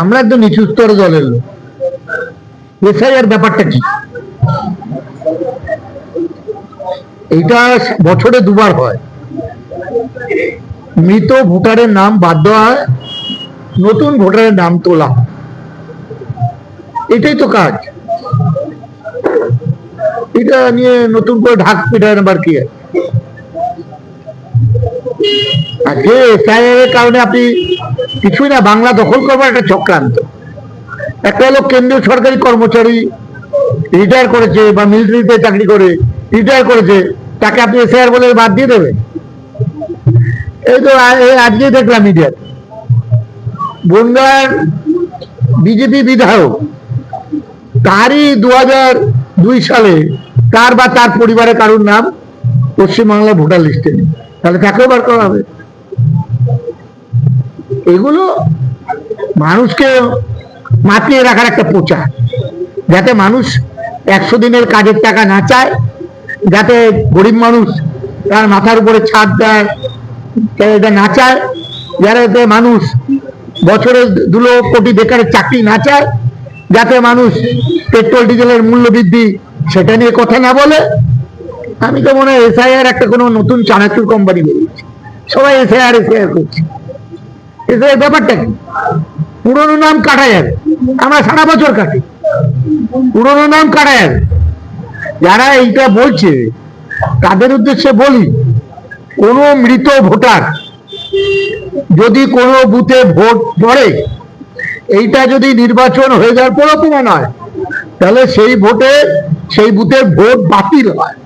আমরা একদম নিচু স্তর দলের লোক। এসআইআর ব্যাপারটা কি? এইটা বছরে দুবার হয়। মৃত ভোটারের নাম বাদ দেওয়া হয়, নতুন ভোটারের নাম তোলা। এটাই তো কাজ। এটা নিয়ে নতুন করে ঢাক পিটার আবার কি আজকে কারণে আপনি কিছুই না, বাংলা দখল করবার একটা চক্রান্ত। একটা হলো কেন্দ্রীয় সরকারি কর্মচারী রিটায়ার করেছে বা মিলিটারিতে চাকরি করে রিটায়ার করেছে, তাকে আপনি বলে বাদ দিয়ে দেবেন। এই তো আজকে দেখলাম মিডিয়া বনগার বিজেপি বিধায়ক, তারই দু দুই সালে তার বা তার পরিবারের কারোর নাম পশ্চিমবাংলা ভোটার লিস্টে নেই। তাহলে তাকেও বার করা হবে। এগুলো মানুষকে মাতিয়ে রাখার একটা প্রচার, যাতে মানুষ একশো দিনের কাজের টাকা না চায়, যাতে গরিব মানুষ তার মাথার উপরে ছাদ দেয় না চায়, যাতে মানুষ বছরে দু কোটি বেকারের চাকরি না চায়, যাতে মানুষ পেট্রোল, ডিজেলের মূল্য বৃদ্ধি, সেটা নিয়ে কথা না বলে আমি তো মনে হয় এসআইআর একটা কোনো নতুন চানাচুর কোম্পানি বেরিয়েছে সবাই এসআইআর এসআইআর করছে। এসআইআর ব্যাপারটা কি? পুরনো নাম কাটা যাবে আমরা সারা বছর কাটি। পুরনো নাম কাটা যাবে যারা এইটা বলছে, তাদের উদ্দেশ্যে বলি, কোনো মৃত ভোটার যদি কোনো বুথে ভোট পড়ে এইটা যদি নির্বাচন হয়ে যাওয়ার পরও হয় তাহলে সেই ভোটে, সেই বুথের ভোট বাতিল হয়।